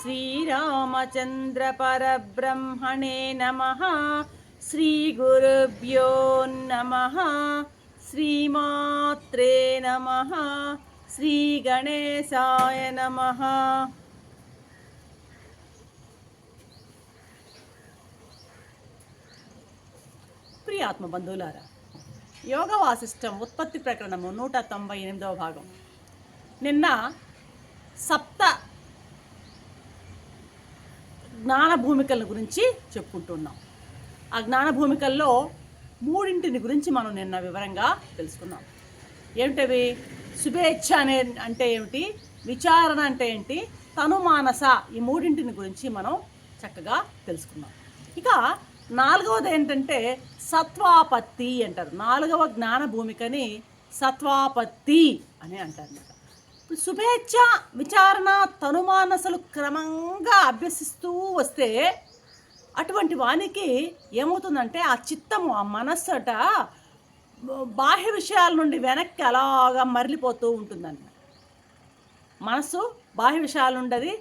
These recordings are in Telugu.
श्रीरामचन्द्रपरब्रह्मणे नमः श्रीगुरुभ्यो नमः श्रीमात्रे नमः श्रीगणेशाय नमः ప్రియాత్మ బంధువులారా యోగ వాసిష్టం ఉత్పత్తి ప్రకరణము నూట తొంభై ఎనిమిదవ భాగం నిన్న సప్త జ్ఞాన భూమికల గురించి చెప్పుకుంటున్నాం. ఆ జ్ఞాన భూమికల్లో మూడింటిని గురించి మనం నిన్న వివరంగా తెలుసుకున్నాం. ఏమిటవి? శుభేచ్ఛ అనే అంటే ఏమిటి? విచారణ అంటే ఏంటి? తనుమానస ఈ మూడింటిని గురించి మనం చక్కగా తెలుసుకున్నాం. ఇక నాలుగవది ఏంటంటే సత్వాపత్తి అంటారు. నాలుగవ జ్ఞాన భూమికని సత్వాపత్తి అని అంటారు శుభేచ్ఛ విచారణ తనుమానసలు క్రమంగా అభ్యసిస్తూ వస్తే అటువంటి వానికి ఏమవుతుందంటే ఆ చిత్తము ఆ మనస్సట బాహ్య విషయాల నుండి వెనక్కి అలాగా మరలిపోతూ ఉంటుందన్నమాట. మనసు బాహ్య విషయాల నుండి అది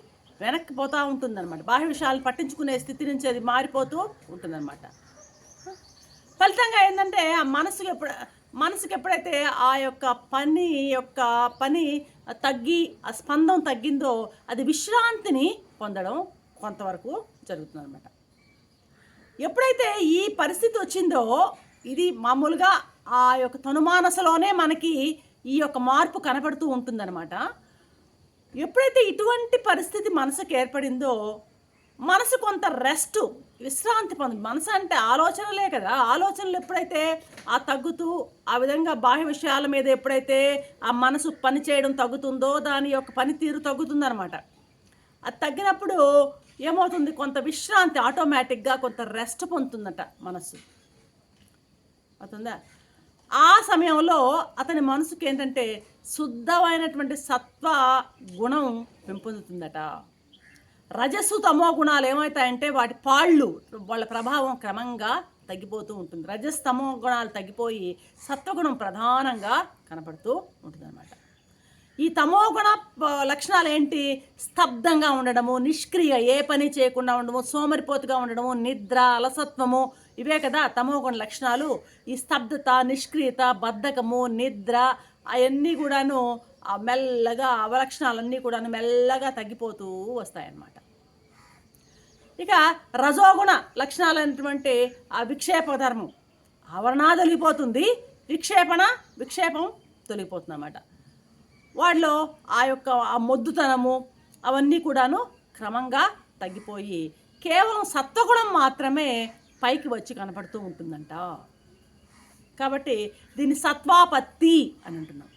వెనక్కి పోతూ ఉంటుందన్నమాట. బాహ్య విషయాలు పట్టించుకునే స్థితి నుంచి అది మారిపోతూ ఉంటుందన్నమాట. ఫలితంగా ఏంటంటే ఆ మనసుకి ఎప్పుడు మనసుకి ఎప్పుడైతే ఆ యొక్క పని యొక్క పని తగ్గి ఆ స్పందం తగ్గిందో అది విశ్రాంతిని పొందడం కొంతవరకు జరుగుతుందన్నమాట. ఎప్పుడైతే ఈ పరిస్థితి వచ్చిందో ఇది మామూలుగా ఆ యొక్క తనుమానసలోనే మనకి ఈ యొక్క మార్పు కనపడుతూ ఉంటుందన్నమాట. ఎప్పుడైతే ఇటువంటి పరిస్థితి మనసుకు ఏర్పడిందో మనసు కొంత రెస్ట్ విశ్రాంతి పొంది మనసు అంటే ఆలోచనలే కదా. ఆలోచనలు ఎప్పుడైతే ఆ తగ్గుతూ ఆ విధంగా బాహ్య విషయాల మీద ఎప్పుడైతే ఆ మనసు పని చేయడం తగ్గుతుందో దాని యొక్క పనితీరు తగ్గుతుందనమాట అది తగ్గినప్పుడు ఏమవుతుంది? కొంత విశ్రాంతి ఆటోమేటిక్గా కొంత రెస్ట్ పొందుతుందట మనసు. అవుతుందా? ఆ సమయంలో అతని మనసుకి ఏంటంటే శుద్ధమైనటువంటి సత్వ గుణం పెంపొందుతుందట. రజస్సు తమో గుణాలు ఏమవుతాయంటే వాటి పాళ్ళు వాళ్ళ ప్రభావం క్రమంగా తగ్గిపోతూ ఉంటుంది. రజస్ తమో గుణాలు తగ్గిపోయి సత్వగుణం ప్రధానంగా కనపడుతూ ఉంటుందన్నమాట. ఈ తమో గుణ లక్షణాలు ఏంటి? స్తబ్దంగా ఉండడము నిష్క్రియ ఏ పని చేయకుండా ఉండడము సోమరిపోతుగా ఉండడము నిద్ర అలసత్వము ఇవే కదా తమో గుణ లక్షణాలు. ఈ స్తబ్దత నిష్క్రియత బద్ధకము నిద్ర అవన్నీ కూడాను మెల్లగా అవలక్షణాలన్నీ కూడాను మెల్లగా తగ్గిపోతూ వస్తాయన్నమాట. ఇక రజోగుణ లక్షణాలైనటువంటి ఆ విక్షేప ధర్మం ఆవరణ తొలిగిపోతుంది విక్షేపణ విక్షేపం తొలగిపోతుంది అన్నమాట వాటిలో ఆ యొక్క ఆ మొద్దుతనము అవన్నీ కూడాను క్రమంగా తగ్గిపోయి కేవలం సత్వగుణం మాత్రమే పైకి వచ్చి కనపడుతూ ఉంటుందంట. కాబట్టి దీన్ని సత్వాపత్తి అని అంటున్నాం.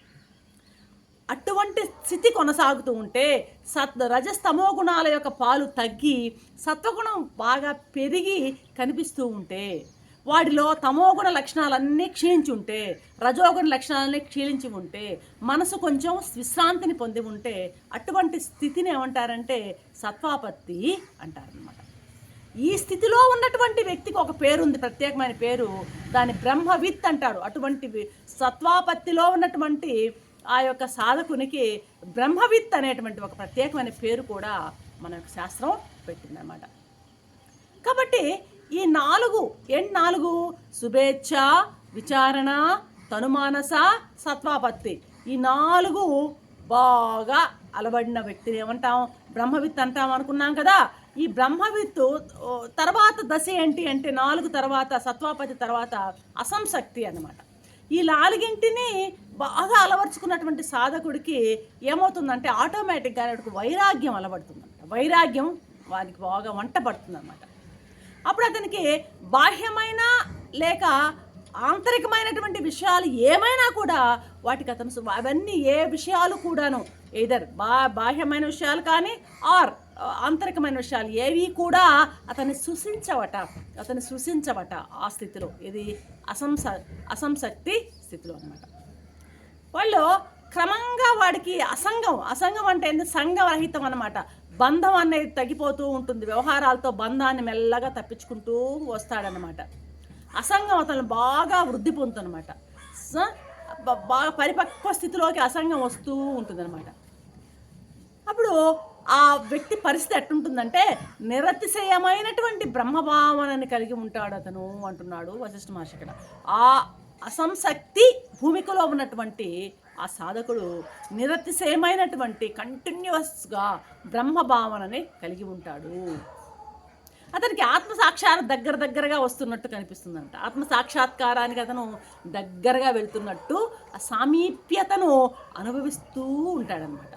అటువంటి స్థితి కొనసాగుతూ ఉంటే సత్ రజస్తమో గుణాల యొక్క పాలు తగ్గి సత్వగుణం బాగా పెరిగి కనిపిస్తూ ఉంటే వాటిలో తమోగుణ లక్షణాలన్నీ క్షీణించి ఉంటే రజోగుణ లక్షణాలన్నీ క్షీణించి ఉంటే మనసు కొంచెం విశ్రాంతిని పొంది ఉంటే అటువంటి స్థితిని ఏమంటారంటే సత్వాపత్తి అంటారనమాట ఈ స్థితిలో ఉన్నటువంటి వ్యక్తికి ఒక పేరు ఉంది ప్రత్యేకమైన పేరు దాని బ్రహ్మవిత్ అంటారు. అటువంటి సత్వాపత్తిలో ఉన్నటువంటి ఆ యొక్క సాధకునికి బ్రహ్మవిత్ అనేటువంటి ఒక ప్రత్యేకమైన పేరు కూడా మన యొక్క శాస్త్రం పెట్టిందనమాట కాబట్టి ఈ నాలుగు ఏం నాలుగు? శుభేచ్ఛ విచారణ తనుమానస సత్వాపత్తి. ఈ నాలుగు బాగా అలవడిన వ్యక్తిని ఏమంటాం? బ్రహ్మవిత్ అంటాం అనుకున్నాం కదా. ఈ బ్రహ్మవిత్తు తర్వాత దశ ఏంటి అంటే నాలుగు తర్వాత సత్వాపతి తర్వాత అసంశక్తి అన్నమాట. ఈ నాలుగింటిని బాగా అలవర్చుకున్నటువంటి సాధకుడికి ఏమవుతుందంటే ఆటోమేటిక్గా వాడికి వైరాగ్యం అలవడుతుందంట. వైరాగ్యం వానికి బాగా వంట పడుతుందన్నమాట. అప్పుడు అతనికి బాహ్యమైన లేక ఆంతరికమైనటువంటి విషయాలు ఏమైనా కూడా వాటికి అతను అవన్నీ ఏ విషయాలు కూడాను ఏదర్ బా బాహ్యమైన విషయాలు కానీ ఆర్ ఆంతరికమైన విషయాలు ఏవి కూడా అతన్ని సృశించవట అతన్ని సృశించవట ఆ స్థితిలో. ఇది అసంస అసంశక్తి స్థితిలో అనమాట వాళ్ళు క్రమంగా వాడికి అసంగం అసంగం అంటే ఏంటి సంఘరహితం అనమాట బంధం అనేది తగ్గిపోతూ ఉంటుంది. వ్యవహారాలతో బంధాన్ని మెల్లగా తప్పించుకుంటూ వస్తాడనమాట అసంగం అతను బాగా వృద్ధి పొందుతుందన్నమాట. స- బ- బాగా పరిపక్వ స్థితిలోకి అసంగం వస్తూ ఉంటుందన్నమాట. అప్పుడు ఆ వ్యక్తి పరిస్థితి ఎట్టుంటుందంటే నిరతిశయమైనటువంటి బ్రహ్మభావనని కలిగి ఉంటాడు అతను అంటున్నాడు వశిష్ఠ మహర్షి ఇక్కడ ఆ అసంశక్తి భూమికలో ఉన్నటువంటి ఆ సాధకుడు నిరతిశయమైనటువంటి కంటిన్యూస్గా బ్రహ్మభావనని కలిగి ఉంటాడు. అతనికి ఆత్మ సాక్షాత్ దగ్గర దగ్గరగా వస్తున్నట్టు కనిపిస్తుందంట. ఆత్మ సాక్షాత్కారానికి అతను దగ్గరగా వెళ్తున్నట్టు ఆ సామీప్యతను అనుభవిస్తూ ఉంటాడనమాట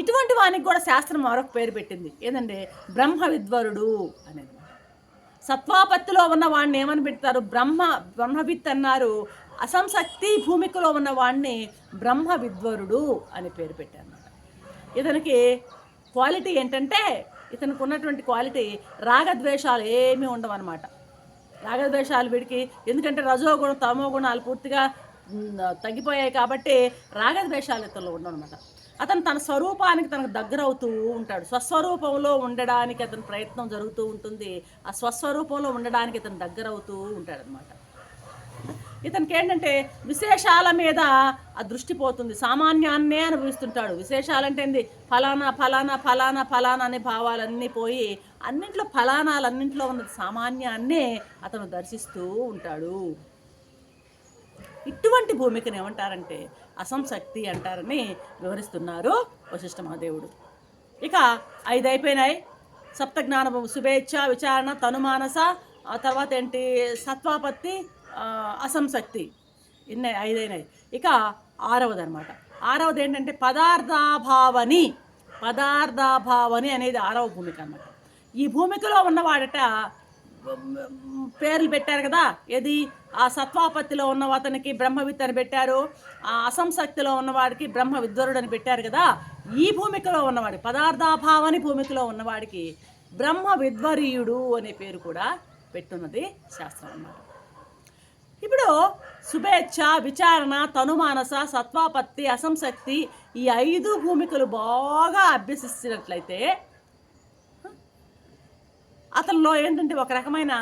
ఇటువంటి వానికి కూడా శాస్త్రం మరొక పేరు పెట్టింది. ఏదంటే బ్రహ్మ విద్వరుడు అనేది. సత్వాపత్తిలో ఉన్న వాడిని ఏమని పెడతారు? బ్రహ్మ బ్రహ్మవిత్ అన్నారు. అసంశక్తి భూమికలో ఉన్న వాడిని బ్రహ్మ విద్వరుడు అని పేరు పెట్టారు ఇతనికి క్వాలిటీ ఏంటంటే ఇతనికి ఉన్నటువంటి క్వాలిటీ రాగద్వేషాలు ఏమీ ఉండవన్నమాట. రాగద్వేషాలు వీడికి ఎందుకంటే రజోగుణం తమో గుణాలు పూర్తిగా తగ్గిపోయాయి కాబట్టి రాగద్వేషాలు ఇతరులు ఉండవు అనమాట అతను తన స్వరూపానికి తనకు దగ్గర అవుతూ ఉంటాడు. స్వస్వరూపంలో ఉండడానికి అతని ప్రయత్నం జరుగుతూ ఉంటుంది. ఆ స్వస్వరూపంలో ఉండడానికి ఇతను దగ్గర అవుతూ ఉంటాడు అనమాట ఇతనికి ఏంటంటే విశేషాల మీద ఆ దృష్టి పోతుంది. సామాన్యాన్నే అనుభవిస్తుంటాడు. విశేషాలంటే ఏంది? ఫలానా ఫలానా ఫలానా ఫలానా అనే భావాలన్నీ పోయి అన్నింట్లో ఫలానాలన్నింటిలో ఉన్న సామాన్యాన్నే అతను దర్శిస్తూ ఉంటాడు. ఇటువంటి భూమికను ఏమంటారంటే అసంశక్తి అంటారని వివరిస్తున్నారు వశిష్ఠ మహాదేవుడు ఇక ఐదు అయిపోయినాయి సప్తజ్ఞానము శుభేచ్ఛ విచారణ తనుమానస ఆ తర్వాత ఏంటి? సత్వాపత్తి అసంశక్తి ఇన్ని ఐదైనాయి. ఇక ఆరవది అనమాట ఆరవది ఏంటంటే పదార్థాభావని పదార్థాభావని అనేది ఆరవ భూమిక అన్నమాట. ఈ భూమికలో ఉన్నవాడట పేర్లు పెట్టారు కదా? ఏది? ఆ సత్వాపత్తిలో ఉన్న అతనికి బ్రహ్మవిత్ అని పెట్టారు. ఆ అసంశక్తిలో ఉన్నవాడికి బ్రహ్మ విద్వరుడు అని పెట్టారు కదా? ఈ భూమికలో ఉన్నవాడి పదార్థాభావని భూమికలో ఉన్నవాడికి బ్రహ్మ విద్వరీయుడు అనే పేరు కూడా పెట్టున్నది శాస్త్రం అన్నమాట. ఇప్పుడు శుభేచ్ఛ విచారణ తనుమానస సత్వాపత్తి అసంశక్తి ఈ ఐదు భూమికలు బాగా అభ్యసిస్తున్నట్లయితే అతనిలో ఏంటంటే ఒక రకమైన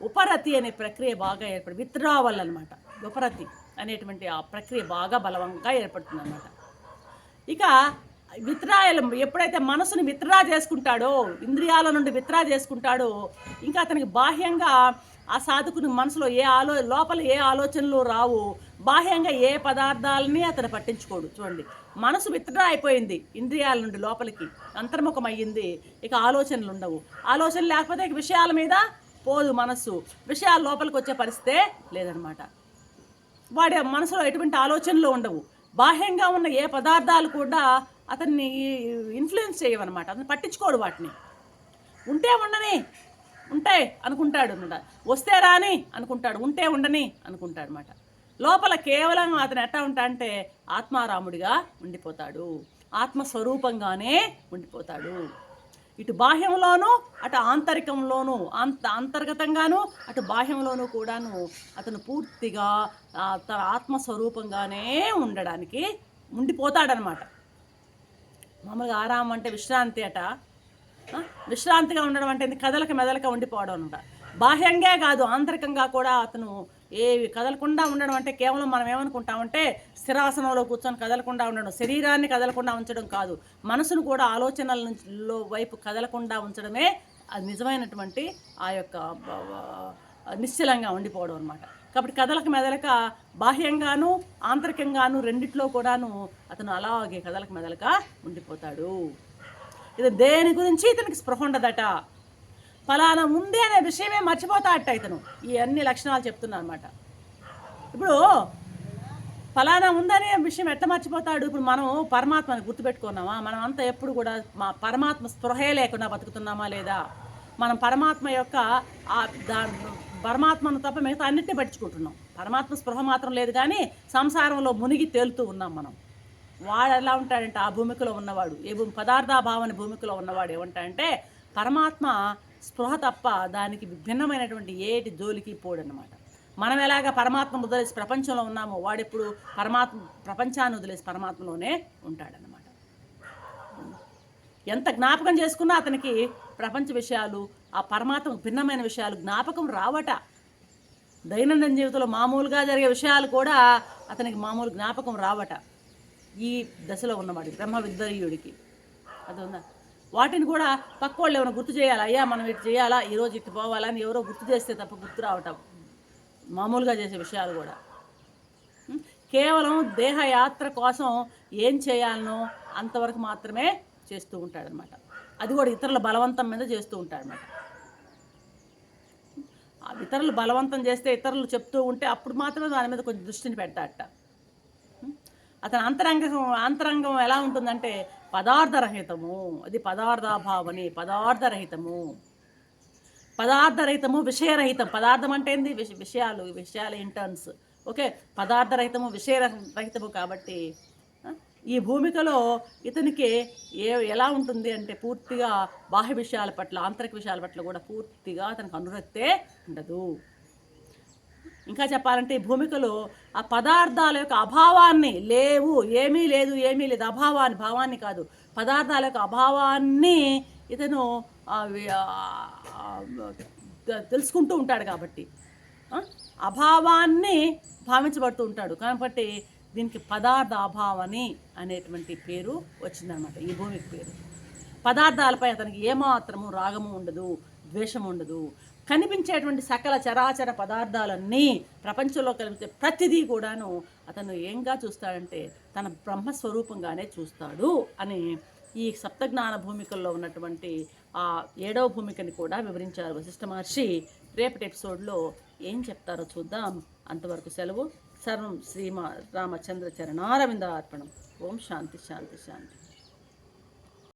ఉపరతి అనే ప్రక్రియ బాగా ఏర్పడి విత్డ్రావల్ అనమాట ఉపరతి అనేటువంటి ఆ ప్రక్రియ బాగా బలవంగా ఏర్పడుతుంది అనమాట ఇక విత్రాయలు ఎప్పుడైతే మనసుని విత్డ్రా చేసుకుంటాడో ఇంద్రియాల నుండి విత్డ్రా చేసుకుంటాడో ఇంకా అతనికి బాహ్యంగా ఆ సాధకుని మనసులో ఏ ఆలో లోపల ఏ ఆలోచనలు రావు బాహ్యంగా ఏ పదార్థాలని అతను పట్టించుకోడు. చూడండి మనసు విత్డ్రా అయిపోయింది ఇంద్రియాల నుండి లోపలికి. అంతర్ముఖం అయ్యింది ఇక ఆలోచనలు ఉండవు. ఆలోచనలు లేకపోతే ఇక విషయాల మీద పోదు మనస్సు. విషయాల లోపలికి వచ్చే పరిస్థితే లేదనమాట. వాడి మనసులో ఎటువంటి ఆలోచనలు ఉండవు. బాహ్యంగా ఉన్న ఏ పదార్థాలు కూడా అతన్ని ఇన్ఫ్లుయెన్స్ చేయవన్నమాట అతను పట్టించుకోడు వాటిని. ఉంటే ఉండని ఉంటే అనుకుంటాడు అనమాట వస్తే రాని అనుకుంటాడు. ఉంటే ఉండని అనుకుంటాడు అనమాట లోపల కేవలం అతను ఎట్టా ఉంటా అంటే ఆత్మారాముడిగా ఉండిపోతాడు. ఆత్మస్వరూపంగానే ఉండిపోతాడు. ఇటు బాహ్యంలోనూ అటు ఆంతరికంలోనూ అంత అంతర్గతంగాను అటు బాహ్యంలోనూ కూడాను అతను పూర్తిగా తన ఆత్మస్వరూపంగానే ఉండడానికి ఉండిపోతాడనమాట. మామూలుగా ఆరామం అంటే విశ్రాంతి అట. విశ్రాంతిగా ఉండడం అంటే కదలక మెదలక ఉండిపోవడం అనమాట. బాహ్యంగా కాదు ఆంతరికంగా కూడా అతను ఏవి కదలకుండా ఉండడం అంటే కేవలం మనం ఏమనుకుంటామంటే స్థిరాసనంలో కూర్చొని కదలకుండా ఉండడం శరీరాన్ని కదలకుండా ఉంచడం కాదు. మనసును కూడా ఆలోచనల నుంచిలో వైపు కదలకుండా ఉంచడమే అది నిజమైనటువంటి ఆ యొక్క నిశ్చలంగా ఉండిపోవడం అనమాట కాబట్టి కదలక మెదలక బాహ్యంగాను ఆంతరికంగాను రెండిట్లో కూడాను అతను అలాగే కదలక మెదలక ఉండిపోతాడు. ఇది దేని గురించి ఇతనికి స్పృహ ఉండదట? ఫలానా ఉంది అనే విషయమే మర్చిపోతాడట ఇతను. ఈ అన్ని లక్షణాలు చెప్తున్నా అనమాట ఇప్పుడు ఫలానా ఉందనే విషయం ఎట్లా మర్చిపోతాడు? ఇప్పుడు మనం పరమాత్మని గుర్తుపెట్టుకున్నామా? మనం అంతా ఎప్పుడు కూడా మా పరమాత్మ స్పృహే లేకుండా బతుకుతున్నామా లేదా? మనం పరమాత్మ యొక్క ఆ దా పరమాత్మను తప్ప మిగతా అన్నిటిని పట్టించుకుంటున్నాం. పరమాత్మ స్పృహ మాత్రం లేదు కానీ సంసారంలో మునిగి తేలుతూ ఉన్నాం మనం. వాడు ఎలా ఉంటాడంటే ఆ భూమికలో ఉన్నవాడు. ఏ భూమి పదార్థాభావన భూమికలో ఉన్నవాడు ఏమంటాడంటే పరమాత్మ స్పృహ తప్ప దానికి భిన్నమైనటువంటి ఏటి జోలికి పోడనమాట మనం ఎలాగ పరమాత్మ వదిలేసి ప్రపంచంలో ఉన్నామో వాడెప్పుడు పరమాత్మ ప్రపంచాన్ని వదిలేసి పరమాత్మలోనే ఉంటాడనమాట ఎంత జ్ఞాపకం చేసుకున్నా అతనికి ప్రపంచ విషయాలు ఆ పరమాత్మకు భిన్నమైన విషయాలు జ్ఞాపకం రావట. దైనందిన జీవితంలో మామూలుగా జరిగే విషయాలు కూడా అతనికి మామూలు జ్ఞాపకం రావట. ఈ దశలో ఉన్నవాడి బ్రహ్మ విద్వరీయుడికి. అది ఉందా? వాటిని కూడా పక్క వాళ్ళు ఏమైనా గుర్తు చేయాలా? అయ్యా మనం ఇటు చేయాలా? ఈరోజు ఇటు పోవాలని ఎవరో గుర్తు చేస్తే తప్ప గుర్తు రావటం. మామూలుగా చేసే విషయాలు కూడా. కేవలం దేహయాత్ర కోసం ఏం చేయాలనో అంతవరకు మాత్రమే చేస్తూ ఉంటాడనమాట. అది కూడా ఇతరుల బలవంతం మీద చేస్తూ ఉంటాడనమాట. ఇతరులు బలవంతం చేస్తే ఇతరులు చెప్తూ ఉంటే అప్పుడు మాత్రమే దాని మీద కొంచెం దృష్టిని పెడతాడట. అతని అంతరంగం అంతరంగం ఎలా ఉంటుందంటే పదార్థరహితము. అది పదార్థాభావని పదార్థరహితము. పదార్థరహితము విషయరహితం. పదార్థం అంటే ఏంది? విష- విషయాలు విషయాలు ఇంటర్న్స్ ఓకే? పదార్థరహితము విషయరహితము కాబట్టి ఈ భూమికలో ఇతనికి ఏ ఎలా ఉంటుంది అంటే పూర్తిగా బాహ్య విషయాల పట్ల ఆంతరిక విషయాల పట్ల కూడా పూర్తిగా అతనికి అనురక్తే ఉండదు. ఇంకా చెప్పాలంటే ఈ భూమికలో ఆ పదార్థాల యొక్క అభావాన్ని లేవు ఏమీ లేదు ఏమీ లేదు అభావాన్ని భావాన్ని కాదు. పదార్థాల యొక్క అభావాన్ని ఇతను తెలుసుకుంటూ ఉంటాడు కాబట్టి అభావాన్ని భావించబడుతూ ఉంటాడు. కాబట్టి దీనికి పదార్థ అభావని అనేటువంటి పేరు వచ్చిందనమాట ఈ భూమికి పేరు. పదార్థాలపై అతనికి ఏమాత్రము రాగము ఉండదు ద్వేషం ఉండదు. కనిపించేటువంటి సకల చరాచర పదార్థాలన్నీ ప్రపంచంలో కనిపించే ప్రతిదీ కూడాను అతను ఏంగా చూస్తాడంటే తన బ్రహ్మస్వరూపంగానే చూస్తాడు అని ఈ సప్తజ్ఞాన భూమికల్లో ఉన్నటువంటి ఆ ఏడవ భూమికని కూడా వివరించారు వశిష్ఠ మహర్షి. రేపటి ఎపిసోడ్లో ఏం చెప్తారో చూద్దాం. అంతవరకు సెలవు. సర్వం శ్రీమా రామచంద్ర చరణారవింద అర్పణం ఓం శాంతి శాంతి శాంతి.